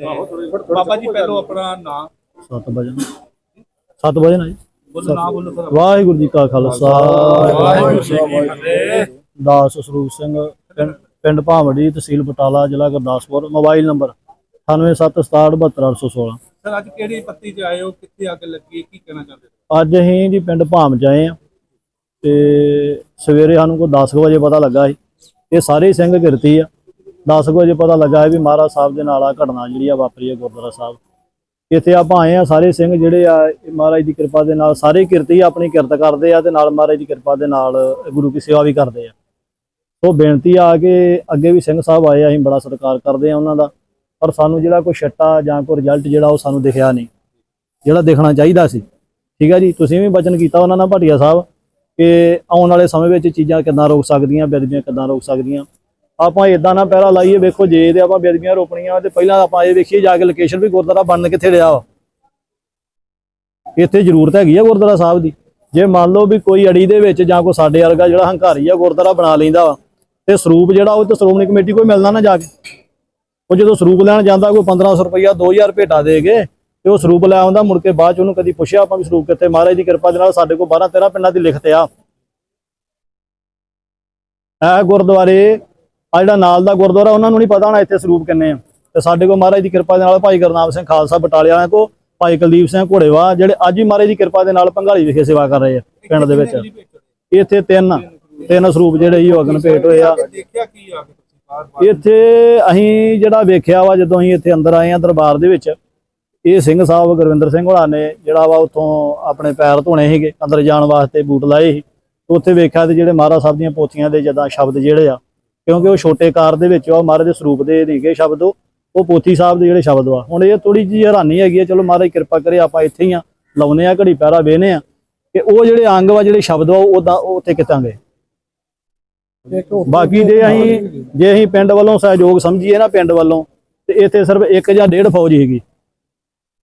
ਬਾਬਾ ਜੀ ਪਹਿਲੋਂ ਆਪਣਾ ਨਾਮ 7 ਵਜੇ 7 ਵਜੇ ਨਾ ਜੀ। ਬੋਲੋ ਨਾਮ ਬੋਲੋ ਸਰ। ਵਾਹਿਗੁਰੂ ਜੀ ਕਾ ਖਾਲਸਾ। ਵਾਹਿਗੁਰੂ ਜੀ ਕੀ ਫਤਿਹ। ਦਾਸ ਸਰੂਪ ਸਿੰਘ ਪਿੰਡ- ਭਾਵੜੀ ਤਹਿਸੀਲ ਬਟਾਲਾ ਜ਼ਿਲ੍ਹਾ ਗੁਰਦਾਸਪੁਰ ਮੋਬਾਈਲ ਨੰਬਰ 9767672816 ਸਰ ਅੱਜ ਕਿਹੜੀ ਪੱਤੀ 'ਚ ਆਏ ਹੋ? ਕਿੱਥੇ ਅੱਗ ਲੱਗੀ? ਕੀ ਕਹਿਣਾ ਚਾਹੁੰਦੇ ਹੋ? ਅੱਜ ਅਸੀਂ ਜੀ ਪਿੰਡ ਭਾਮ ਚ ਆਏ ਆ ਤੇ ਸਵੇਰੇ ਸਾਨੂੰ ਕੋਈ 10 ਕੁ ਵਜੇ ਪਤਾ ਲੱਗਾ ਸੀ। ਇਹ ਸਾਰੇ ਸਿੰਘ ਕਿਰਤੀ ਆ। 10 ਕੁ ਵਜੇ ਪਤਾ ਲੱਗਾ ਹੈ ਵੀ ਮਹਾਰਾਜ ਸਾਹਿਬ ਦੇ ਨਾਲ ਆ ਘਟਨਾ ਜਿਹੜੀ ਆ ਵਾਪਰੀ ਹੈ ਗੁਰਦੁਆਰਾ ਸਾਹਿਬ। ਇੱਥੇ ਆਪਾਂ ਆਏ ਆ, ਸਾਰੇ ਸਿੰਘ ਜਿਹੜੇ ਆ ਮਹਾਰਾਜ ਦੀ ਕਿਰਪਾ ਦੇ ਨਾਲ ਸਾਰੇ ਕਿਰਤੀ ਆਪਣੀ ਕਿਰਤ ਕਰਦੇ ਆ ਤੇ ਨਾਲ ਮਹਾਰਾਜ ਦੀ ਕਿਰਪਾ ਦੇ ਨਾਲ ਗੁਰੂ ਕੀ ਸੇਵਾ ਵੀ ਕਰਦੇ ਆ। ਸੋ ਬੇਨਤੀ ਆ ਕਿ ਅੱਗੇ ਵੀ ਸਿੰਘ ਸਾਹਿਬ ਆਏ ਅਸੀਂ ਬੜਾ ਸਤਿਕਾਰ ਕਰਦੇ ਆ ਉਹਨਾਂ ਦਾ। ਪਰ ਸਾਨੂੰ ਜਿਹੜਾ ਕੋਈ ਛੱਟਾ ਜਾਂ ਕੋਈ ਰਿਜ਼ਲਟ ਜਿਹੜਾ ਉਹ ਸਾਨੂੰ ਦਿਖਿਆ ਨਹੀਂ। ਜਿਹੜਾ ਦੇਖਣਾ ਚਾਹੀਦਾ ਸੀ। ਠੀਕ ਹੈ ਜੀ? ਤੁਸੀਂ ਵੀ ਬਚਨ ਕੀਤਾ ਉਹਨਾਂ ਨਾਲ, ਭਾਟੀਆ ਸਾਹਿਬ, ਕਿ ਆਉਣ ਵਾਲੇ ਸਮੇਂ ਵਿੱਚ ਚੀਜ਼ਾਂ ਕਿੱਦਾਂ ਰੋਕ ਸਕਦੀਆਂ ਬੇਅਦਬੀਆਂ ਕਿੱਦਾਂ ਰੋਕ ਸਕਦੀਆਂ। ਆਪਾਂ ਇਦਾਂ ਨਾ ਪਹਿਰਾ ਲਾਈਏ, ਵੇਖੋ ਜੇ ਤੇ ਆਪਾਂ ਬੇਅਦਬੀਆਂ ਰੋਕਣੀਆਂ ਤੇ ਪਹਿਲਾਂ ਆਪਾਂ ਇਹ ਵੇਖੀਏ ਜਾ ਕੇ ਲੋਕੇਸ਼ਨ ਵੀ ਗੁਰਦੁਆਰਾ ਬਣਨ ਕਿੱਥੇ ਰਿਹਾ ਵਾ। ਇੱਥੇ ਜ਼ਰੂਰਤ ਹੈਗੀ ਆ ਗੁਰਦੁਆਰਾ ਸਾਹਿਬ ਦੀ। ਜੇ ਮੰਨ ਲਓ ਵੀ ਕੋਈ ਅੜੀ ਦੇ ਵਿੱਚ ਜਾਂ ਕੋਈ ਸਾਡੇ ਵਰਗਾ ਜਿਹੜਾ ਹੰਕਾਰੀ ਆ ਗੁਰਦੁਆਰਾ ਬਣਾ ਲੈਂਦਾ ਵਾ, ਤੇ ਸਰੂਪ ਜਿਹੜਾ ਉਹ ਤੇ ਸ਼੍ਰੋਮਣੀ ਕਮੇਟੀ ਕੋਈ ਮਿਲਣਾ ਨਾ ਜਾ ਕੇ। ਉਹ ਜਦੋਂ ਸਰੂਪ ਲੈਣ ਜਾਂਦਾ, ਕੋਈ 1500 ਰੁਪਇਆ 2000 ਭੇਟਾ ਦੇ ਕੇ ਤੇ ਉਹ ਸਰੂਪ ਲੈ ਆਉਂਦਾ, ਮੁੜ ਕੇ ਬਾਅਦ ਚ ਉਹਨੂੰ ਕਦੀ ਪੁੱਛਿਆ ਆਪਾਂ ਵੀ ਸਰੂਪ ਕਿੱਥੇ? ਮਹਾਰਾਜ ਦੀ ਕਿਰਪਾ ਦੇ ਨਾਲ ਸਾਡੇ ਕੋਲ 12 13 ਪਿੰਡਾਂ ਦੀ ਲਿਖਤ ਆ। ਇਹ ਗੁਰਦੁਆਰੇ ਆ ਜਿਹੜਾ ਨਾਲ ਦਾ ਗੁਰਦੁਆਰਾ, ਉਹਨਾਂ ਨੂੰ ਨਹੀਂ ਪਤਾ ਹੋਣਾ ਇੱਥੇ ਸਰੂਪ ਕਿੰਨੇ ਆ। ਤੇ ਸਾਡੇ ਕੋਲ ਮਹਾਰਾਜ ਦੀ ਕਿਰਪਾ ਦੇ ਨਾਲ ਭਾਈ ਗੁਰਨਾਮ ਸਿੰਘ ਖਾਲਸਾ ਬਟਾਲੇ ਵਾਲਿਆਂ ਕੋ ਭਾਈ ਕੁਲਦੀਪ ਸਿੰਘ ਘੋੜੇਵਾ ਜਿਹੜੇ ਅੱਜ ਹੀ ਮਹਾਰਾਜ ਦੀ ਕਿਰਪਾ ਦੇ ਨਾਲ ਭੰਗਾਲੀ ਵਿਖੇ ਸੇਵਾ ਕਰ ਰਹੇ ਆ ਪਿੰਡ ਦੇ ਵਿੱਚ। ਇੱਥੇ ਤਿੰਨ ਤਿੰਨ ਸਰੂਪ ਜਿਹੜੇ ਹੀ ਅਗਨ ਭੇਟ ਹੋਏ ਆ। ਇੱਥੇ ਅਸੀਂ ਜਿਹੜਾ ਵੇਖਿਆ ਵਾ, ਜਦੋਂ ਅਸੀਂ ਇੱਥੇ ਅੰਦਰ ਆਏ ਆ ਦਰਬਾਰ ਦੇ ਵਿੱਚ, ਇਹ ਸਿੰਘ ਸਾਹਿਬ ਗੁਰਵਿੰਦਰ ਸਿੰਘ ਹੋਣਾ ਨੇ ਜਿਹੜਾ ਵਾ ਉੱਥੋਂ ਆਪਣੇ ਪੈਰ ਧੋਣੇ ਸੀਗੇ, ਅੰਦਰ ਜਾਣ ਵਾਸਤੇ ਬੂਟ ਲਾਏ ਸੀ। ਉੱਥੇ ਵੇਖਿਆ ਤੇ ਜਿਹੜੇ ਮਹਾਰਾਜ ਸਾਹਿਬ ਦੀਆਂ ਪੋਥੀਆਂ ਦੇ ਜਦਾਂ ਸ਼ਬਦ ਜਿਹੜੇ ਆ ਕਿਉਂਕਿ ਉਹ ਛੋਟੇ ਕਾਰ ਦੇ ਵਿੱਚ ਉਹ ਮਹਾਰਾਜ ਦੇ ਸਰੂਪ ਦੇ ਨਹੀਂਗੇ ਸ਼ਬਦ, ਉਹ ਪੋਥੀ ਸਾਹਿਬ ਦੇ ਜਿਹੜੇ ਸ਼ਬਦ ਵਾ ਹੁਣ ਇਹ ਥੋੜੀ ਜਿਹੀ ਹੈਰਾਨੀ ਹੈਗੀ ਆ, ਚਲੋ ਮਹਾਰਾਜ ਕਿਰਪਾ ਕਰੇ ਆਪਾਂ ਇੱਥੇ ਹੀ ਆ ਲਾਉਨੇ ਆ ਘੜੀ ਪੈਰਾ ਵੇਨੇ ਆ, ਕਿ ਉਹ ਜਿਹੜੇ ਅੰਗ ਵਾ, ਜਿਹੜੇ ਸ਼ਬਦ ਵਾ ਉਹਦਾ ਉਦਾਂ ਉਹ ਉੱਥੇ ਬਾਕੀ ਜੇ ਅਸੀਂ ਜੇ ਅਸੀਂ ਪਿੰਡ ਵੱਲੋਂ ਸਹਿਯੋਗ ਸਮਝੀਏ ਨਾ ਪਿੰਡ ਵੱਲੋਂ, ਤੇ ਇੱਥੇ ਸਿਰਫ ਇੱਕ ਜਾਂ ਡੇਢ ਫੌਜ ਹੈਗੀ।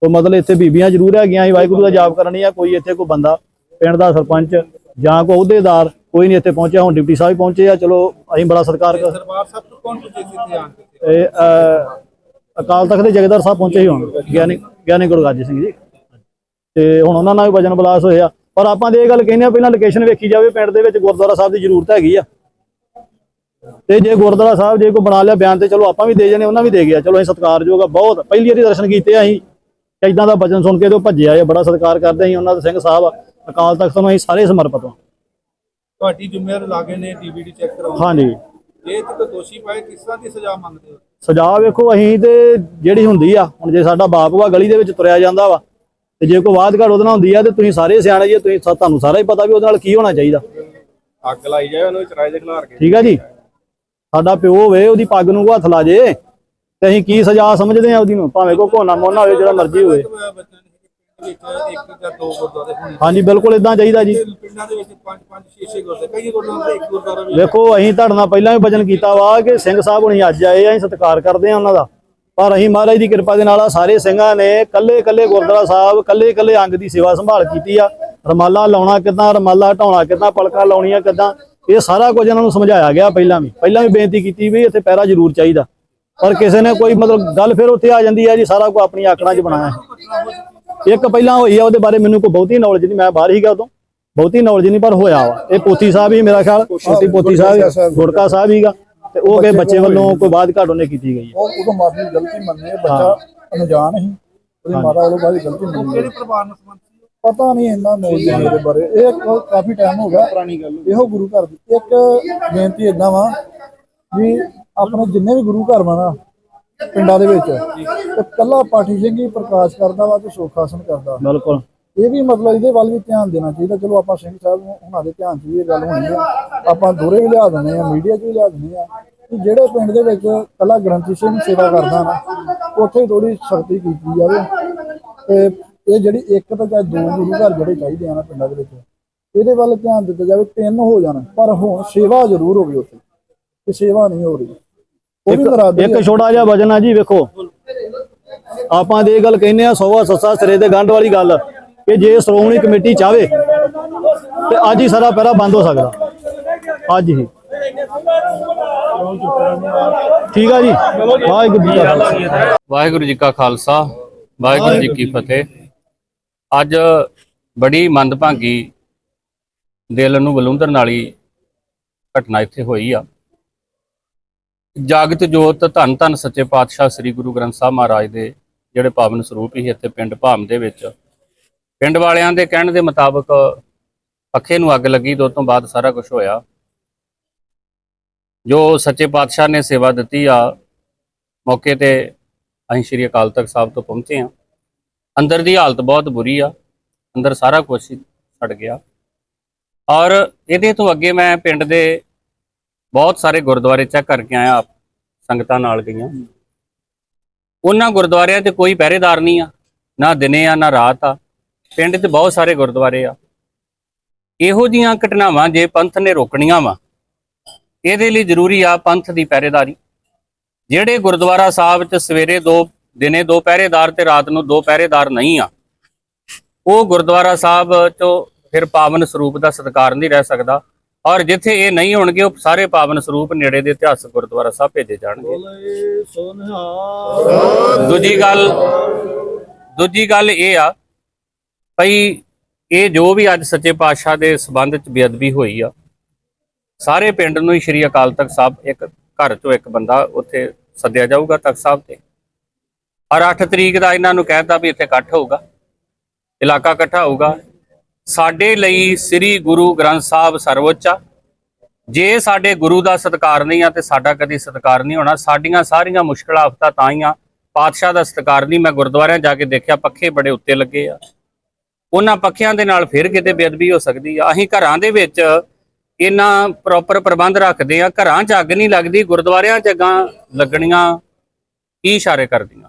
ਤੋਂ ਮਤਲਬ ਇੱਥੇ ਬੀਬੀਆਂ ਜ਼ਰੂਰ ਹੈਗੀਆਂ, ਅਸੀਂ ਵਾਹਿਗੁਰੂ ਦਾ ਜਾਪ ਕਰਨੀ ਆ, ਕੋਈ ਇੱਥੇ ਕੋਈ ਬੰਦਾ, ਪਿੰਡ ਦਾ ਸਰਪੰਚ ਜਾਂ ਕੋਈ ਅਹੁਦੇਦਾਰ ਕੋਈ ਨਹੀਂ ਇੱਥੇ ਪਹੁੰਚਿਆ ਹੁਣ ਡਿਪਟੀ ਸਾਹਿਬ ਪਹੁੰਚੇ ਆ ਚਲੋ ਅਸੀਂ ਬੜਾ ਸਤਿਕਾਰ ਕਰ ਦਰਬਾਰ ਸਾਹਿਬ ਤੋਂ ਕੌਣ ਪੁੱਜੇ ਸੀ ਇੱਥੇ ਆਣ ਕੇ? ਇਹ ਅਕਾਲ ਤਖਤ ਦੇ ਜਗਦਰ ਸਾਹਿਬ ਪਹੁੰਚੇ ਹੀ ਹੁਣ ਗਿਆਨੀ ਗਿਆਨੀ ਗੁਰੂ ਗਾਜੀ ਸਿੰਘ ਜੀ। ਤੇ ਹੁਣ ਉਹਨਾਂ ਨਾਲ ਵੀ ਵਜਨ ਬਲਾਸ ਹੋਇਆ। ਪਰ ਆਪਾਂ ਤੇ ਇਹ ਗੱਲ ਕਹਿੰਦੇ ਆ ਪਹਿਲਾਂ ਲੋਕੇਸ਼ਨ ਵੇਖੀ ਜਾਵੇ ਪਿੰਡ ਦੇ ਵਿੱਚ ਗੁਰਦੁਆਰਾ ਸਾਹਿਬ ਦੀ ਜ਼ਰੂਰਤ ਹੈਗੀ ਆ। ਤੇ ਜੇ ਗੁਰਦੁਆਰਾ ਸਾਹਿਬ ਜੇ ਕੋਈ ਬਣਾ ਲਿਆ ਬਿਆਨ ਤੇ ਚਲੋ ਆਪਾਂ ਵੀ ਦੇ ਜਣੇ ਉਹਨਾਂ ਵੀ ਦੇ ਗਿਆ। ਚਲੋ ਅਸੀਂ ਸਤਿਕਾਰਯੋਗ ਆ ਬਹੁਤ। ਪਹਿਲੀ ਵਾਰੀ ਦਰਸ਼ਨ ਕੀਤੇ ਆ ਅਸੀਂ। ਇਦਾਂ ਦਾ ਬਚਨ ਸੁਣ ਕੇ ਤੇ ਉਹ ਭੱਜੇ ਆਏ ਬੜਾ ਸਤਿਕਾਰ ਕਰਦੇ ਅਸੀਂ ਉਹਨਾਂ ਦਾ ਸਿੰਘ ਸਾਹਿਬ ਆ। ਅਕਾਲ ਤਖਤ ਨੂੰ ਅਸੀਂ ਸਾਰੇ ਸਮਰਪਿਤ ਹਾਂ। ਤੁਹਾਡੀ ਜ਼ਿੰਮੇਵਾਰੀ ਲਾਗੇ ਨੇ ਡੀਵੀਡੀ ਚੈੱਕ ਕਰਾਉਣ। ਹਾਂਜੀ। ਜੇ ਤੇ ਕੋਈ ਦੋਸ਼ੀ ਪਾਏ ਕਿਸ ਤਰ੍ਹਾਂ ਦੀ ਸਜ਼ਾ ਮੰਗਦੇ ਹੋ? ਸਜ਼ਾ ਵੇਖੋ ਅਸੀਂ ਤੇ ਜਿਹੜੀ ਹੁੰਦੀ ਆ ਹੁਣ ਜੇ ਸਾਡਾ ਬਾਪ ਵਾ ਗਲੀ ਦੇ ਵਿੱਚ ਤੁਰਿਆ ਜਾਂਦਾ ਵਾ ਤੇ ਜੇ ਕੋਈ ਘੜ ਉਹਦੇ ਨਾਲ ਹੁੰਦੀ ਆ ਤੇ ਤੁਸੀਂ ਸਾਰੇ ਸਿਆਣੇ ਜੀ ਤੁਸੀਂ ਤੁਹਾਨੂੰ ਸਾਰਾ ਹੀ ਪਤਾ ਵੀ ਉਹਦੇ ਨਾਲ ਕੀ ਹੋਣਾ ਚਾਹੀਦਾ। ਅੱਗ ਲਾਈ ਜਾਏ ਉਹਨੂੰ ਚਰਾਏ ਦੇ ਖਿਲਾਰ ਕੇ। ਠੀਕ ਆ ਜੀ? ਸਾਡਾ ਪਿਓ ਹੋਵੇ ਉਹਦੀ ਪੱਗ ਨੂੰ ਹੱਥ ਲਾ ਜੇ ਤੇ ਅਸੀਂ ਕੀ ਸਜ਼ਾ ਸਮਝਦੇ ਆ ਉਹਦੀ ਨੂੰ? ਭਾਵੇਂ ਕੋਈ ਕੋਨਾ ਮੋਨਾ ਹੋਵੇ ਜਿਹੜਾ ਮਰਜ਼ੀ ਹੋਵੇ। ਬੱਚਿਆਂ ਦੇ ਵਿੱਚ ਇੱਕ ਜਾਂ ਦੋ ਗੁਰਦੁਆਰੇ ਹੋਣੇ ਹਾਂਜੀ ਬਿਲਕੁਲ ਇਦਾਂ ਚਾਹੀਦਾ ਜੀ। ਪਿੰਡਾਂ ਦੇ ਵਿੱਚ ਪੰਜ ਪੰਜ ਛੇ ਛੇ ਗੁਰਦੁਆਰੇ ਕਈ ਗੁਰਦੁਆਰੇ ਇੱਕ ਗੁਰਦੁਆਰਾ ਵੀ ਵੇਖੋ ਅਸੀਂ ਤੁਹਾਡੇ ਨਾਲ ਪਹਿਲਾਂ ਵੀ ਵਚਨ ਕੀਤਾ ਵਾ ਕਿ ਸਿੰਘ ਸਾਹਿਬ ਹੁਣੀ ਅੱਜ ਆਏ ਆ ਅਸੀਂ ਸਤਿਕਾਰ ਕਰਦੇ ਆ ਉਹਨਾਂ ਦਾ। ਪਰ ਅਸੀਂ ਮਹਾਰਾਜ ਦੀ ਕਿਰਪਾ ਦੇ ਨਾਲ ਆ ਸਾਰੇ ਸਿੰਘਾਂ ਨੇ ਕੱਲੇ ਕੱਲੇ ਗੁਰਦੁਆਰਾ ਸਾਹਿਬ ਕੱਲੇ ਕੱਲੇ ਅੰਗ ਦੀ ਸੇਵਾ ਸੰਭਾਲ ਕੀਤੀ ਆ। ਰਮਾਲਾ ਲਾਉਣਾ ਕਿੱਦਾਂ ਰਮਾਲਾ ਢਾਉਣਾ ਕਿੱਦਾਂ ਪਲਕਾਂ ਲਾਉਣੀਆਂ ਕਿੱਦਾਂ ਇਹ ਸਾਰਾ ਕੁਝ ਇਹਨਾਂ ਨੂੰ ਸਮਝਾਇਆ ਗਿਆ ਪਹਿਲਾਂ ਵੀ। ਪਹਿਲਾਂ ਵੀ ਬੇਨਤੀ ਕੀਤੀ ਵੀ ਇੱਥੇ ਪੈਰਾ ਜ਼ਰੂਰ ਚਾਹੀਦਾ। ਪਰ ਕਿਸੇ ਨੇ ਕੋਈ ਮਤਲਬ ਗੱਲ ਫਿਰ ਉੱਥੇ ਆ ਜਾਂਦੀ ਹੈ ਜੀ ਸਾਰਾ ਕੁਝ ਆਪਣੀ ਆਕੜਾਂ 'ਚ ਬਣਾਇਆ। ਹੈ। ਇੱਕ ਪਹਿਲਾਂ ਹੋਈ ਆ ਉਹਦੇ ਬਾਰੇ ਮੈਨੂੰ ਕੋਈ ਬਹੁਤੀ ਨੌਲੇਜ ਨਹੀਂ ਮੈਂ ਬਾਹਰ ਹੀਗਾ ਉਦੋਂ। ਬਹੁਤੀ ਨੌਲੇਜ ਨਹੀਂ ਪਰ ਹੋਇਆ ਵਾ। ਇਹ ਪੋਤੀ ਸਾਹਿਬ ਹੀ ਮੇਰਾ ਖਿਆਲ ਛੋਟੀ ਪੋਤੀ ਸਾਹਿਬ ਗੁਰਕਾ ਸਾਹਿਬ ਹੀਗਾ ਤੇ ਉਹ ਕੇ ਬੱਚੇ ਵੱਲੋਂ ਕੋਈ ਬਾਤ ਘਾਟ ਉਹਨੇ ਕੀਤੀ ਗਈ ਹੈ ਉਹ ਉਦੋਂ ਮਾਫੀ ਗਲਤੀ ਮੰਨੀ ਹੈ ਬੱਚਾ ਅਣਜਾਣ ਸੀ। ਉਹਦੀ ਮਾਤਾ ਵੱਲੋਂ ਬਾਅਦ ਗਲਤੀ ਮੰਨੀ ਹੈ। ਕਿਹੜੇ ਪਰਿਵਾਰ ਨਾਲ ਸੰਬੰਧ ਸੀ? ਪਤਾ ਨਹੀਂ ਇੰਨਾ ਨੌਲੇਜ ਇਹਦੇ ਬਾਰੇ। ਇਹ ਕਾਫੀ ਟਾਈਮ ਹੋ ਗਿਆ। ਪੁਰਾਣੀ ਗੱਲ ਇਹੋ ਗੁਰੂ ਘਰ ਦੀ ਇੱਕ ਬੇਨਤੀ ਇਦਾਂ ਵਾ ਵੀ ਆਪਣੇ ਜਿੰਨੇ ਵੀ ਗੁਰੂ ਘਰ ਵਾ ਨਾ ਪਿੰਡਾਂ ਦੇ ਵਿੱਚ। ਤੇ ਕੱਲਾ ਪਾਠੀ ਸਿੰਘ ਹੀ ਪ੍ਰਕਾਸ਼ ਕਰਦਾ ਵਾ ਤੇ ਸੁੱਖ ਆਸਣ ਕਰਦਾ। ਬਿਲਕੁਲ। ਇਹ ਵੀ ਮਤਲਬ ਇਹਦੇ ਵੱਲ ਵੀ ਧਿਆਨ ਦੇਣਾ ਚਾਹੀਦਾ। ਚਲੋ ਆਪਾਂ ਸਿੰਘ ਸਾਹਿਬ ਨੂੰ ਉਹਨਾਂ ਦੇ ਧਿਆਨ 'ਚ ਵੀ ਇਹ ਗੱਲ ਹੋਣੀ ਹੈ ਆਪਾਂ ਦੋਰੇ ਵੀ ਲਿਆ ਦਿੰਦੇ ਆ ਮੀਡੀਆ 'ਚ ਵੀ ਲਿਆ ਦਿੰਦੇ ਆ ਕਿ ਜਿਹੜੇ ਪਿੰਡ ਦੇ ਵਿੱਚ ਕੱਲਾ ਗ੍ਰੰਥੀ ਸਿੰਘ ਸੇਵਾ ਕਰਦਾ ਨਾ ਉੱਥੇ ਥੋੜੀ ਸਖਤੀ ਕੀਤੀ ਜਾਵੇ। ਤੇ ਇਹ ਜਿਹੜੀ ਇੱਕ ਤਾਂ ਜਾਂ ਦੋ ਗੁਰੂ ਘਰ ਜਿਹੜੇ ਚਾਹੀਦੇ ਆ ਨਾ ਪਿੰਡਾਂ ਦੇ ਵਿੱਚ ਇਹਦੇ ਵੱਲ ਧਿਆਨ ਦਿੱਤਾ ਜਾਵੇ ਤਿੰਨ ਹੋ ਜਾਣ। ਪਰ ਹੁਣ ਸੇਵਾ ਜ਼ਰੂਰ ਹੋਵੇ ਉੱਥੇ। ਤੇ ਸੇਵਾ ਨਹੀਂ ਹੋ ਰਹੀ। ਉਹ ਵੀ ਨਰਾਜ਼ਗੀ ਇੱਕ ਛੋਟਾ ਜਿਹਾ ਵਜਨ ਆ ਜੀ ਵੇਖੋ। ਆਪਾਂ ਦੇ ਇਹ ਗੱਲ ਕਹਿੰਦੇ ਆ ਸੋਵਾ ਸੱਸਾ ਸਿਰੇ ਤੇ ਗੰਢ ਵਾਲੀ ਗੱਲ ਕਿ ਜੇ ਸ਼੍ਰੋਮਣੀ ਕਮੇਟੀ ਚਾਵੇ ਤੇ ਅੱਜ ਹੀ ਸਾਰਾ ਪਹਿਰਾ ਬੰਦ ਹੋ ਸਕਦਾ। ਅੱਜ ਹੀ। ਠੀਕ ਆ ਜੀ? ਵਾਹਿਗੁਰੂ ਜੀ ਕਾ ਖਾਲਸਾ। ਵਾਹਿਗੁਰੂ ਜੀ ਕਾ ਖਾਲਸਾ ਵਾਹਿਗੁਰੂ ਜੀ ਕੀ ਫਤਿਹ। ਅੱਜ ਬੜੀ ਮੰਦਭਾਗੀ ਦਿਲ ਨੂੰ ਬਲੁੰਦਰ ਵਾਲੀ ਘਟਨਾ ਇੱਥੇ ਹੋਈ ਆ। ਜਾਗਤ ਜੋਤ ਧੰਨ ਧੰਨ ਸੱਚੇ ਪਾਤਸ਼ਾਹ ਸ੍ਰੀ ਗੁਰੂ ਗ੍ਰੰਥ ਸਾਹਿਬ ਮਹਾਰਾਜ ਦੇ ਜਿਹੜੇ ਪਾਵਨ ਸਰੂਪ ਹੀ ਇੱਥੇ ਪਿੰਡ ਭਾਮ ਦੇ ਵਿੱਚ। ਪਿੰਡ ਵਾਲਿਆਂ ਦੇ ਕਹਿਣ ਦੇ ਮੁਤਾਬਕ ਪੱਖੇ ਨੂੰ ਅੱਗ ਲੱਗੀ ਤੇ ਉਸ ਤੋਂ ਬਾਅਦ ਸਾਰਾ ਕੁਝ ਹੋਇਆ। ਜੋ ਸੱਚੇ ਪਾਤਸ਼ਾਹ ਨੇ ਸੇਵਾ ਦਿੱਤੀ ਆ, ਮੌਕੇ ਤੇ ਅਸੀਂ ਸ਼੍ਰੀ ਅਕਾਲ ਤਖਤ ਸਾਹਿਬ ਤੋਂ ਪਹੁੰਚੇ ਹਾਂ। ਅੰਦਰ ਦੀ ਹਾਲਤ ਬਹੁਤ ਬੁਰੀ ਆ, ਅੰਦਰ ਸਾਰਾ ਕੁਝ ਛੱਡ ਗਿਆ। ਔਰ ਇਹਦੇ ਤੋਂ ਅੱਗੇ ਮੈਂ ਪਿੰਡ ਦੇ ਬਹੁਤ ਸਾਰੇ ਗੁਰਦੁਆਰੇ ਚੈੱਕ ਕਰਕੇ ਆਇਆ ਆਪ, ਸੰਗਤਾਂ ਨਾਲ ਗਈਆਂ। ਉਹਨਾਂ ਗੁਰਦੁਆਰਿਆਂ 'ਤੇ ਕੋਈ ਪਹਿਰੇਦਾਰ ਨਹੀਂ ਆ, ਨਾ ਦਿਨੇ ਆ, ਨਾ ਰਾਤ ਆ। ਪਿੰਡ 'ਚ ਬਹੁਤ ਸਾਰੇ ਗੁਰਦੁਆਰੇ ਆ। ਇਹੋ ਜੀਆਂ ਘਟਨਾਵਾਂ ਜੇ ਪੰਥ ਨੇ ਰੋਕਣੀਆਂ ਵਾ, ਇਹਦੇ ਲਈ ਜ਼ਰੂਰੀ ਆ ਪੰਥ ਦੀ ਪਹਿਰੇਦਾਰੀ। ਜਿਹੜੇ ਗੁਰਦੁਆਰਾ ਸਾਹਿਬ 'ਚ ਸਵੇਰੇ ਦੋ, ਦਿਨੇ ਦੋ ਪਹਿਰੇਦਾਰ ਤੇ ਰਾਤ ਨੂੰ ਦੋ ਪਹਿਰੇਦਾਰ ਨਹੀਂ ਆ, ਉਹ ਗੁਰਦੁਆਰਾ ਸਾਹਿਬ 'ਚੋਂ ਫਿਰ ਪਾਵਨ ਸਰੂਪ ਦਾ ਸਤਿਕਾਰ ਨਹੀਂ ਰਹਿ ਸਕਦਾ। ਔਰ ਜਿੱਥੇ ਇਹ ਨਹੀਂ ਹੋਣਗੇ, ਉਹ ਸਾਰੇ ਪਾਵਨ ਸਰੂਪ ਨੇੜੇ ਦੇ ਇਤਿਹਾਸਕ ਗੁਰਦੁਆਰਾ ਸਾਹਿਬ ਭੇਜੇ ਜਾਣਗੇ। ਦੂਜੀ ਗੱਲ ਦੂਜੀ ਗੱਲ ਇਹ ਆ, ਭਈ ਇਹ ਜੋ ਵੀ ਅੱਜ ਸੱਚੇ ਪਾਤਸ਼ਾਹ ਦੇ ਸਬੰਧ ਚ ਬੇਅਦਬੀ ਹੋਈ ਆ, ਸਾਰੇ ਪਿੰਡ ਨੂੰ ਹੀ ਸ਼੍ਰੀ ਅਕਾਲ ਤਖਤ ਸਾਹਿਬ ਇੱਕ ਘਰ ਚੋਂ ਇੱਕ ਬੰਦਾ ਉੱਥੇ ਸੱਦਿਆ ਜਾਊਗਾ ਤਖਤ ਸਾਹਿਬ ਤੇ। ਔਰ 8 ਤਰੀਕ ਦਾ ਇਹਨਾਂ ਨੂੰ ਕਹਿਤਾ ਵੀ ਇੱਥੇ ਇਕੱਠ ਹੋਊਗਾ, ਇਲਾਕਾ ਇਕੱਠਾ ਹੋਊਗਾ ਸਾਡੇ ਲਈ ਸ੍ਰੀ ਗੁਰੂ ਗ੍ਰੰਥ ਸਾਹਿਬ ਸਰਵਉੱਚ ਆ। ਜੇ ਸਾਡੇ ਗੁਰੂ ਦਾ ਸਤਿਕਾਰ ਨਹੀਂ ਆ ਤੇ ਸਾਡਾ ਕਦੀ ਸਤਿਕਾਰ ਨਹੀਂ ਹੋਣਾ। ਸਾਡੀਆਂ ਸਾਰੀਆਂ ਮੁਸ਼ਕਲਾਂ ਆਫਤਾਂ ਤਾਂ ਹੀ ਆ। ਪਾਤਸ਼ਾਹ ਦਾ ਸਤਿਕਾਰ ਨਹੀਂ। ਮੈਂ ਗੁਰਦੁਆਰਿਆਂ ਜਾ ਕੇ ਦੇਖਿਆ, ਪੱਖੇ ਬੜੇ ਉੱਤੇ ਲੱਗੇ ਆ। ਉਹਨਾਂ ਪੱਖਿਆਂ ਦੇ ਨਾਲ ਫਿਰ ਕਿਤੇ ਬੇਅਦਬੀ ਹੋ ਸਕਦੀ ਆ। ਅਸੀਂ ਘਰਾਂ ਦੇ ਵਿੱਚ ਇਹਨਾਂ ਪ੍ਰੋਪਰ ਪ੍ਰਬੰਧ ਰੱਖਦੇ ਆ। ਘਰਾਂ 'ਚ ਅੱਗ ਨਹੀਂ ਲੱਗਦੀ, ਗੁਰਦੁਆਰਿਆਂ 'ਚ ਅੱਗਾਂ ਲੱਗਣੀਆਂ, ਕੀ ਇਸ਼ਾਰੇ ਕਰਦੀਆਂ?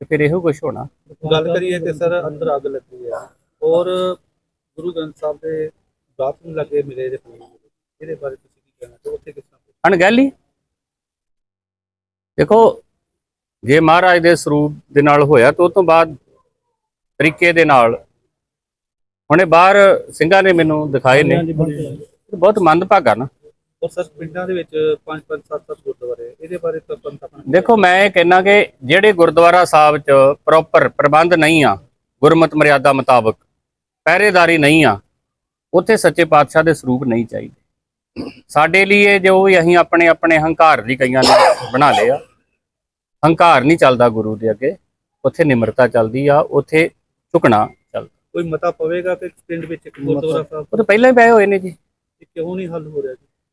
ਤੇ ਫਿਰ ਇਹੋ ਕੁਝ ਹੋਣਾ। ਗੱਲ ਕਰੀਏ ਤੇ ਸਰ ਅੰਦਰ ਅੱਗ ਲੱਗੀ ਹੈ ਔਰ ਗੁਰੂ ਗ੍ਰੰਥ ਸਾਹਿਬ ਦੇ ਬਾਥਰੂਮ ਲੱਗੇ ਮਿਲੇ ਦੇ ਇਹਦੇ ਬਾਰੇ ਤੁਸੀਂ ਕੀ ਕਹਿਣਾ ਚਾਹੋ ਉੱਥੇ ਕਿਸ ਤਰ੍ਹਾਂ ਅਣਗਹਿਲੀ? ਦੇਖੋ ਜੇ ਮਹਾਰਾਜ ਦੇ ਸਰੂਪ ਦੇ ਨਾਲ ਹੋਇਆ ਤਾਂ ਉਸ ਤੋਂ ਬਾਅਦ ਤਰੀਕੇ ਦੇ ਨਾਲ। ਹੁਣੇ ਬਾਹਰ ਸਿੰਘਾਂ ਨੇ ਮੈਨੂੰ ਦਿਖਾਏ ਨੇ। ਬਹੁਤ ਮੰਦਭਾਗਾ ਨਾ। ਔਰ ਸਰ ਪਿੰਡਾਂ ਦੇ ਵਿੱਚ 5 5 7 7 ਗੁਰਦੁਆਰੇ ਇਹਦੇ ਬਾਰੇ ਤਾਂ ਪੰਥ ਆਪਣਾ ਦੇਖੋ ਮੈਂ ਇਹ ਕਹਿਣਾ ਕਿ ਜਿਹੜੇ ਗੁਰਦੁਆਰਾ ਸਾਹਿਬ 'ਚ ਪ੍ਰੋਪਰ ਪ੍ਰਬੰਧ ਨਹੀਂ ਆ ਗੁਰਮਤ ਮਰਿਆਦਾ ਮੁਤਾਬਕ ਪਹਿਰੇਦਾਰੀ ਨਹੀਂ ਆ ਉੱਥੇ ਸੱਚੇ ਪਾਤਸ਼ਾਹ ਦੇ ਸਰੂਪ ਨਹੀਂ ਚਾਹੀਦੇ। ਸਾਡੇ ਲਈ ਇਹ ਜੋ ਵੀ ਅਸੀਂ ਆਪਣੇ ਆਪਣੇ ਹੰਕਾਰ ਦੀ ਕਈਆਂ ਨੇ ਬਣਾ ਲਏ ਆ ਹੰਕਾਰ ਨਹੀਂ ਚੱਲਦਾ ਗੁਰੂ ਦੇ ਅੱਗੇ ਉੱਥੇ ਨਿਮਰਤਾ ਚੱਲਦੀ ਆ ਉੱਥੇ ਝੁਕਣਾ ਚੱਲਦਾ। ਕੋਈ ਮਤਾ ਪਵੇਗਾ ਕਿ ਪਿੰਡ ਵਿੱਚ ਇੱਕ ਗੁਰਦੁਆਰਾ ਸਾਹਿਬ? ਉਹ ਤਾਂ ਪਹਿਲਾਂ ਹੀ ਪਏ ਹੋਏ ਨੇ ਜੀ। ਇਹ ਕਿਉਂ ਨਹੀਂ ਹੱਲ ਹੋ ਰਿਹਾ ਜੀ?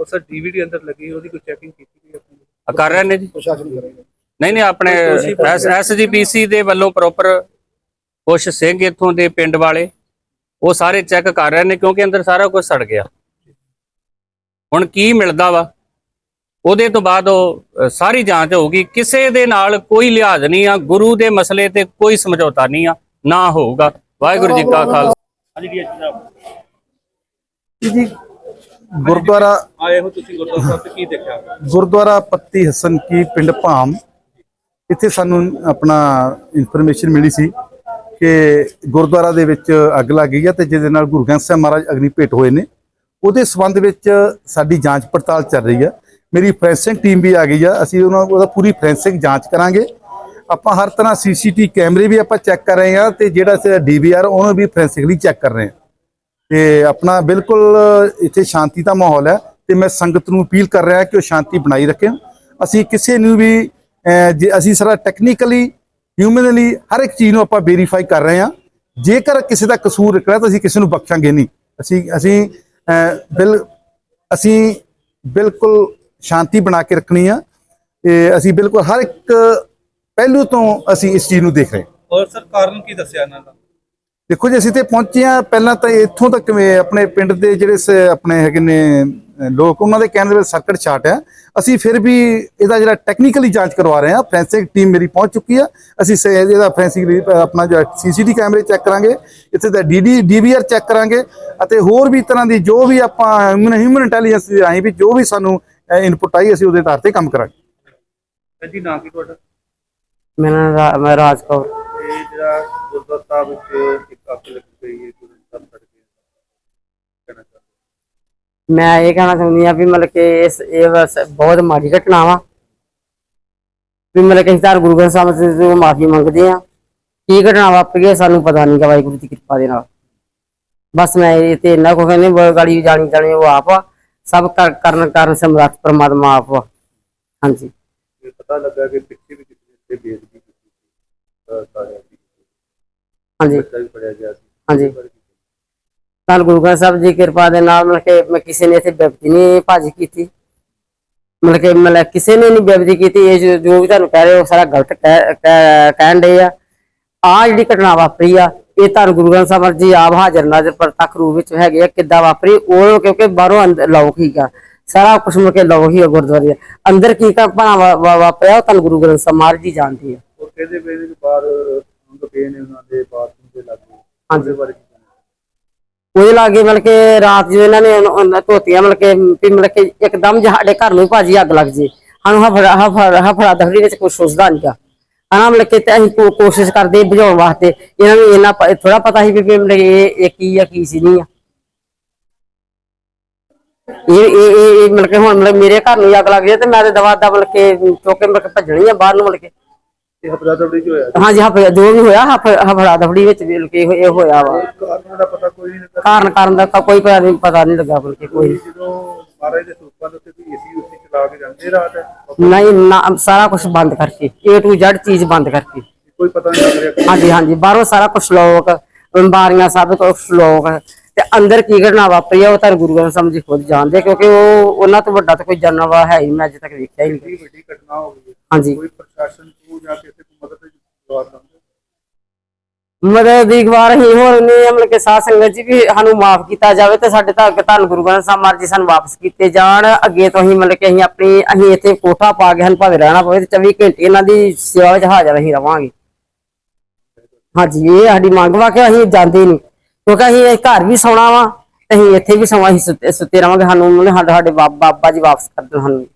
ਉਹ ਸਰ ਡੀਵੀਡੀ ਅੰਦਰ ਲੱਗੀ ਉਹਦੀ ਕੋਈ ਚੈਕਿੰਗ ਕੀਤੀ ਗਈ ਆਪਣੀ ਆ ਕਰ ਰਹੇ ਨੇ ਜੀ? ਪ੍ਰਸ਼ਾਸਨ ਕਰੇਗਾ ਨਹੀਂ ਨਹੀਂ ਆਪਣੇ ਐਸਜੀਪੀਸੀ ਦੇ ਵੱਲੋਂ ਪ੍ਰੋਪਰ ਕੁਛ ਸਿੰਘ ਇੱਥੋਂ ਦੇ ਪਿੰਡ ਵਾਲੇ ਉਹ ਸਾਰੇ ਚੈੱਕ ਕਰ ਰਹੇ ਨੇ ਕਿਉਂਕਿ ਅੰਦਰ ਸਾਰਾ ਕੁਝ ਸੜ ਗਿਆ। ਹੁਣ ਕੀ ਮਿਲਦਾ ਵਾ? ਉਹਦੇ ਤੋਂ ਬਾਅਦ ਉਹ ਸਾਰੀ ਜਾਂਚ ਹੋਊਗੀ। ਕਿਸੇ ਦੇ ਨਾਲ ਕੋਈ ਲਿਹਾਜ਼ ਨਹੀਂ ਆ ਗੁਰੂ ਦੇ ਮਸਲੇ ਤੇ ਕੋਈ ਸਮਝੌਤਾ ਨਹੀਂ ਆ ਨਾ ਹੋਊਗਾ। ਵਾਹਿਗੁਰੂ ਜੀ ਕਾ ਖਾਲਸਾ। ਜੀ ਗੁਰਦੁਆਰਾ ਆਏ ਹੋ ਤੁਸੀਂ ਗੁਰਦੁਆਰਾ ਸਾਹਿਬ ਤੇ ਕੀ ਦੇਖਿਆ? ਗੁਰਦੁਆਰਾ ਪੱਤੀ ਹਸਨ ਕੀ ਪਿੰਡ ਭਾਮ। ਇੱਥੇ ਸਾਨੂੰ ਆਪਣਾ ਇਨਫੋਰਮੇਸ਼ਨ ਮਿਲੀ ਸੀ ਕਿ ਗੁਰਦੁਆਰਾ ਦੇ ਵਿੱਚ ਅੱਗ ਲੱਗ ਗਈ ਹੈ ਤੇ ਜਿਹਦੇ ਨਾਲ ਗੁਰੂ ਗ੍ਰੰਥ ਸਾਹਿਬ ਮਹਾਰਾਜ ਅਗਨੀ ਭੇਟ ਹੋਏ ਨੇ। ਉਹਦੇ ਸਬੰਧ ਵਿੱਚ ਸਾਡੀ ਜਾਂਚ ਪੜਤਾਲ ਚੱਲ ਰਹੀ ਹੈ। ਮੇਰੀ ਫੋਰੈਂਸਿਕ ਟੀਮ ਵੀ ਆ ਗਈ ਆ। ਅਸੀਂ ਉਹਨਾਂ ਉਹਦਾ ਪੂਰੀ ਫੋਰੈਂਸਿਕ ਜਾਂਚ ਕਰਾਂਗੇ। ਆਪਾਂ ਹਰ ਤਰ੍ਹਾਂ ਸੀਸੀਟੀ ਕੈਮਰੇ ਵੀ ਆਪਾਂ ਚੈੱਕ ਕਰ ਰਹੇ ਹਾਂ ਤੇ ਜਿਹੜਾ ਡੀਵੀਆਰ ਉਹਨੂੰ ਵੀ ਫੋਰੈਂਸਿਕਲੀ ਚੈੱਕ ਕਰ ਰਹੇ ਹਾਂ। ਤੇ ਆਪਣਾ ਬਿਲਕੁਲ ਇੱਥੇ ਸ਼ਾਂਤੀ ਦਾ ਮਾਹੌਲ ਹੈ ਤੇ ਮੈਂ ਸੰਗਤ ਨੂੰ ਅਪੀਲ ਕਰ ਰਿਹਾ ਕਿ ਉਹ ਸ਼ਾਂਤੀ ਬਣਾਈ ਰੱਖਣ। ਅਸੀਂ ਕਿਸੇ ਨੂੰ ਵੀ ਜੇ ਅਸੀਂ ਸਾਰਾ ਟੈਕਨੀਕਲੀ ਹਿਊਮਨਲੀ ਹਰ ਇੱਕ ਚੀਜ਼ ਨੂੰ ਆਪਾਂ ਵੈਰੀਫਾਈ ਕਰ ਰਹੇ ਹਾਂ। ਜੇਕਰ ਕਿਸੇ ਦਾ ਕਸੂਰ ਨਿਕਲਿਆ ਤਾਂ ਅਸੀਂ ਕਿਸੇ ਨੂੰ ਬਖਸ਼ਾਂਗੇ ਨਹੀਂ। ਅਸੀਂ ਅਸੀਂ ਬਿਲ, ਅਸੀਂ ਬਿਲਕੁਲ ਸ਼ਾਂਤੀ ਬਣਾ ਕੇ ਰੱਖਣੀ ਆ ਤੇ ਅਸੀਂ ਬਿਲਕੁਲ ਹਰ ਇੱਕ ਪਹਿਲੂ ਤੋਂ ਅਸੀਂ ਇਸ ਚੀਜ਼ ਨੂੰ ਦੇਖ ਰਹੇ ਹਾਂ। ਔਰ ਸਰ ਕਾਰਨ ਕੀ ਦੱਸਿਆ ਇਹਨਾਂ ਦਾ? ਦੇਖੋ ਜੀ ਅਸੀਂ ਤੇ ਪਹੁੰਚੇ ਆ ਪਹਿਲਾਂ ਤਾਂ ਇੱਥੋਂ ਤੱਕ ਵੀ ਆਪਣੇ ਪਿੰਡ ਦੇ ਜਿਹੜੇ ਸ- ਆਪਣੇ ਹੈਗੇ ਨੇ ਲੋਕ ਉਹਨਾਂ ਦੇ ਕਹਿਣ ਦੇ ਵਿੱਚ ਸਰਕਟ ਚਾਰਟ ਆ ਅਸੀਂ ਫਿਰ ਵੀ ਇਹਦਾ ਜਿਹੜਾ ਟੈਕਨੀਕਲੀ ਜਾਂਚ ਕਰਵਾ ਰਹੇ ਆ ਫੋਰੈਂਸਿਕ ਟੀਮ ਮੇਰੀ ਪਹੁੰਚ ਚੁੱਕੀ ਆ ਅਸੀਂ ਇਹਦਾ ਫੋਰੈਂਸਿਕ ਆਪਣਾ ਜਿਹੜਾ ਸੀਸੀਟੀ ਕੈਮਰੇ ਚੈੱਕ ਕਰਾਂਗੇ। ਇੱਥੇ ਦਾ ਡੀਡੀ ਡੀਵੀਆਰ ਚੈੱਕ ਕਰਾਂਗੇ। ਅਤੇ ਹੋਰ ਵੀ ਤਰ੍ਹਾਂ ਦੀ ਜੋ ਵੀ ਆਪਾਂ ਹਿਊਮਨ ਇੰਟੈਲੀਜੈਂਸ ਦੇ ਰਾਹੀਂ ਵੀ ਜੋ ਵੀ ਸਾਨੂੰ ਇਨਪੁਟ ਆਈ ਅਸੀਂ ਉਹਦੇ ਆਧਾਰ ਤੇ ਕੰਮ ਕਰਾਂਗੇ। ਜੀ ਨਾਂ ਕੀ ਤੁਹਾਡਾ? ਮੇਰਾ ਨਾਮ ਰਾਜ ਕੌਰ। ਇਹ ਜਿਹੜਾ ਗੁਰਦੁਆਰਾ ਸਾਹਿਬ ਵਿੱਚ ਅੱਗ ਲੱਗੀ ਪਈ ਹੈ ਗੁਰੂ ਸਾਹਿਬ ਸੜ ਕੇ ਕਹਿਣਾ ਚਾਹੁੰਦੇ ਮੈਂ ਇਹ ਕਹਿਣਾ ਚਾਹੁੰਦੀ ਆ ਵੀ ਮਤਲਬ ਕਿ ਇਸ ਇਹ ਬਸ ਬਹੁਤ ਮਾੜੀ ਘਟਨਾ ਵਾ। ਵੀ ਮਤਲਬ ਕਿ ਤਾਂ ਗੁਰੂ ਗ੍ਰੰਥ ਸਾਹਿਬ ਜੀ ਤੋਂ ਮਾਫੀ ਮੰਗਦੇ ਆ ਕੀ ਘਟਨਾ ਵਾਪਰੀ ਹੈ ਸਾਨੂੰ ਪਤਾ ਨਹੀਂ ਗਾ ਵਾਹਿਗੁਰੂ ਦੀ ਕਿਰਪਾ ਦੇ ਨਾਲ। ਬਸ ਮੈਂ ਇਹ ਤੇ ਇੰਨਾ ਕੋ ਕਹਿੰਦੇ ਗਾੜੀ ਜਾਣੀ ਜਾਣੀ ਉਹ ਆਪ ਆ। ਸਭ ਕਰ- ਕਰਨ ਕਰਨ ਸਮਰੱਥ ਪ੍ਰਮਾਤਮਾ ਆਪ ਆ। ਹਾਂਜੀ। ਇਹ ਪਤਾ ਲੱਗਾ ਕਿ ਪਿੱਛੇ ਵੀ ਕਿਸੇ ਨੇ ਬੇਦਬੀ ਕੀਤੀ ਸੀ ਸਾਰਿਆਂ ਹਾਂਜੀ। ਬੱਚਾ ਵੀ ਫੜਿਆ ਗਿਆ ਸੀ। ਹਾਂਜੀ। ਕੀ- ਤਾਂ ਗੁਰੂ ਗ੍ਰੰਥ ਸਾਹਿਬ ਜੀ ਕਿਰਪਾ ਦੇ ਨਾਲ ਮਤਲਬ ਕਿ ਮੈਂ ਕਿਸੇ ਨੇ ਇੱਥੇ ਬੇਬਤੀ ਨਹੀਂ ਭਾਜੀ ਕੀਤੀ। ਮਤਲਬ ਕਿ ਮਤਲਬ ਕਿਸੇ ਨੇ ਨਹੀਂ ਬੇਬਤੀ ਕੀਤੀ ਇਹ ਜੋ- ਵੀ ਤੁਹਾਨੂੰ ਕਹਿ ਰਹੇ ਹੋ ਸਾਰਾ ਗਲਤ ਕਹਿ- ਕਹਿ- ਕਹਿਣ ਦੇ ਆ। ਆ ਜਿਹੜੀ ਘਟਨਾ ਵਾਪਰੀ ਆ ਇਹ ਤੁਹਾਨੂੰ ਗੁਰੂ ਗ੍ਰੰਥ ਸਾਹਿਬ ਜੀ ਆਪ ਹਾਜ਼ਰ ਨਾਜ਼ਰ ਪ੍ਰਤੱਖ ਰੂਪ ਵਿੱਚ ਹੈਗੇ ਆ ਕਿੱਦਾਂ ਵਾਪਰੀ ਉਹ ਕਿਉਂਕਿ ਬਾਹਰੋਂ ਅੰਦਰ ਲੌਕ ਹੀਗਾ ਸਾਰਾ ਕੁਝ ਮੁੜ ਕੇ ਲੌਕ ਹੀ ਆ ਗੁਰਦੁਆਰੇ। ਅੰਦਰ ਕੀ ਵਾ- ਵਾ- ਵਾਪਰਿਆ ਉਹ ਤੁਹਾਨੂੰ ਗੁਰੂ ਗ੍ਰੰਥ ਸਾਹਿਬ ਜੀ ਜਾਣਦੇ ਆ। ਉਹ ਕਹਿੰਦੇ ਕਿ ਬਾਹਰ ਅੰਗ ਪਏ ਨੇ ਉਹਨਾਂ ਦੇ ਬਾਥਰੂਮ ਦੇ ਲਾਗੇ। ਹਾਂਜੀ। ਉਹਦੇ ਬਾਰੇ ਕੀ ਕਹਿਣਾ? ਉਹਦੇ ਲਾਗੇ ਮਤਲਬ ਕਿ ਰਾਤ ਜਦੋਂ ਇਹਨਾਂ ਨੇ ਉਹਨੂੰ- ਉਹਨਾਂ ਧੋਤੀਆਂ ਮਤਲਬ ਕਿ ਵੀ ਮਤਲਬ ਕਿ ਇੱਕਦਮ ਜੇ ਸਾਡੇ ਘਰ ਨੂੰ ਹੀ ਭਾਜੀ ਅੱਗ ਲੱਗ ਜੇ। ਸਾਨੂੰ ਹਫੜਾ ਹਫੜਾ ਹਫੜਾ ਦਫੜੀ ਵਿੱਚ ਕੁਝ ਸੁਝਦਾ ਨਹੀਂ ਗਾ। ਹਨਾ ਮਤਲਬ ਕਿ ਤੇ ਅਸੀਂ ਕੋ- ਕੋਸ਼ਿਸ਼ ਕਰਦੇ ਬੁਝਾਉਣ ਵਾਸਤੇ। ਇਹਨਾਂ ਨੂੰ ਇਹਨਾਂ ਥੋੜਾ ਪਤਾ ਸੀ ਵੀ ਵੀ ਮਤਲਬ ਕਿ ਇਹ ਇਹ ਕੀ ਆ ਕੀ ਸੀ ਨਹੀਂ ਆ। ਇਹ ਇਹ ਇਹ ਇਹ ਮਤਲਬ ਕਿ ਹੁਣ ਮਤਲਬ ਮੇਰੇ ਘਰ ਨੂੰ ਹੀ ਅੱਗ ਲੱਗ ਜੇ ਤੇ ਮੈਂ ਤੇ ਦਵਾ ਦਾ ਮਤਲਬ ਕਿ ਚੁੱਕ ਕੇ ਮਤਲਬ ਕਿ ਭੱਜਣੀ ਆ ਬਾਹਰ ਨੂੰ ਮਤਲਬ ਕਿ। ਇਹ ਹਫੜਾ ਦਫੜੀ ਹੋਇਆ ਹਾਂਜੀ ਜੋ ਵੀ ਹੋਇਆ ਹਫ ਹਫੜਾ ਦਫੜੀ ਵਿੱਚ ਮਤਲਬ ਕਿ ਇਹ ਇਹ ਹੋਇਆ ਵਾ। ਕਾਰਨ ਦਾ ਪਤਾ ਕੋਈ ਨਹੀਂ ਲੱਗਾ? ਕਾਰਨ ਕਾਰਨ ਦਾ ਕੋਈ ਪਤਾ ਨਹੀਂ ਪਤਾ ਨਹੀਂ ਲੱਗਾ ਬਲਕਿ ਕੋਈ। ਜਦੋਂ ਮਹਾਰਾਜ ਦੇ ਸਰੂਪਾਂ ਦੇ ਉੱਤੇ ਵੀ ਏਸੀ ਉਸੇ ਚਲਾ ਕੇ ਜਾਂਦੇ ਰਾਤ? ਨਹੀਂ ਨਾ ਸਾਰਾ ਕੁਝ ਬੰਦ ਕਰਕੇ A to Z ਚੀਜ਼ ਬੰਦ ਕਰਕੇ। ਕੋਈ ਪਤਾ ਨਹੀਂ ਲੱਗ ਰਿਹਾ। ਹਾਂਜੀ ਹਾਂਜੀ ਬਾਹਰੋਂ ਸਾਰਾ ਕੁਝ ਲੋਕ ਬਾਰੀਆਂ ਸਭ ਕੁਝ ਲੋਕ ਤੇ ਅੰਦਰ ਕੀ ਘਟਨਾ ਵਾਪਰੀ ਆ ਉਹ ਤਾਂ ਗੁਰੂ ਗ੍ਰੰਥ ਸਾਹਿਬ ਜੀ ਖੁਦ ਜਾਣਦੇ ਕਿਉਂਕਿ ਉਹ ਉਹਨਾਂ ਤੋਂ ਵੱਡਾ ਤਾਂ ਕੋਈ ਜਾਨਵਰ ਹੈ ਹੀ ਮੈਂ ਅਜੇ ਤੱਕ ਵੇਖਿਆ ਹੀ ਨਹੀਂ। ਬੜੀ ਵੱਡੀ ਘਟਨਾ ਹੋ ਗਈ ਹੈ? ਹਾਂਜੀ। ਕੋਈ ਪ੍ਰਸ਼ਾਸਨ ਤੋਂ ਜਾਂ ਕਿਸੇ ਤੋਂ ਮਦਦ ਦੀ ਮਦਦ ਗਵਾਰ ਹੀ ਹੋਰ ਨੇ ਮਤਲਬ ਕਿ ਸਾਧ ਸੰਗਤ ਜੀ ਵੀ ਸਾਨੂੰ ਮਾਫ ਕੀਤਾ ਜਾਵੇ ਤੇ ਸਾਡੇ ਤੱਕ ਧੰਨ ਗੁਰੂ ਗ੍ਰੰਥ ਸਾਹਿਬ ਮਹਾਰਾਜ ਜੀ ਸਾਨੂੰ ਵਾਪਸ ਕੀਤੇ ਜਾਣ। ਅੱਗੇ ਤੋਂ ਹੀ ਮਤਲਬ ਕਿ ਅਸੀਂ ਆਪਣੀ ਅਸੀਂ ਇੱਥੇ ਕੋਠਾ ਪਾ ਕੇ ਹਨ ਭਾਵੇਂ ਰਹਿਣਾ ਪਵੇ ਤੇ 24 ਘੰਟੇ ਇਹਨਾਂ ਦੀ ਸੇਵਾ ਵਿੱਚ ਹਾਜ਼ਰ ਅਸੀਂ ਰਵਾਂਗੇ। ਹਾਂਜੀ ਇਹ ਸਾਡੀ ਮੰਗ ਵਾ ਕਿ ਅਸੀਂ ਜਾਂਦੇ ਨਹੀਂ। ਕਿਉਂਕਿ ਅਸੀਂ ਇਹ ਘਰ ਵੀ ਸੌਣਾ ਵਾ, ਤੇ ਅਸੀਂ ਇੱਥੇ ਵੀ ਸੌਣਾ, ਅਸੀਂ ਸੁੱਤੇ ਸੁੱਤੇ ਰਵਾਂਗੇ ਸਾਨੂੰ ਮਤਲਬ ਸਾਡੇ ਸਾਡੇ ਬਾਬਾ ਬਾਬਾ ਜੀ ਵਾਪਸ ਕਰ ਦੇਣ ਸਾਨੂੰ।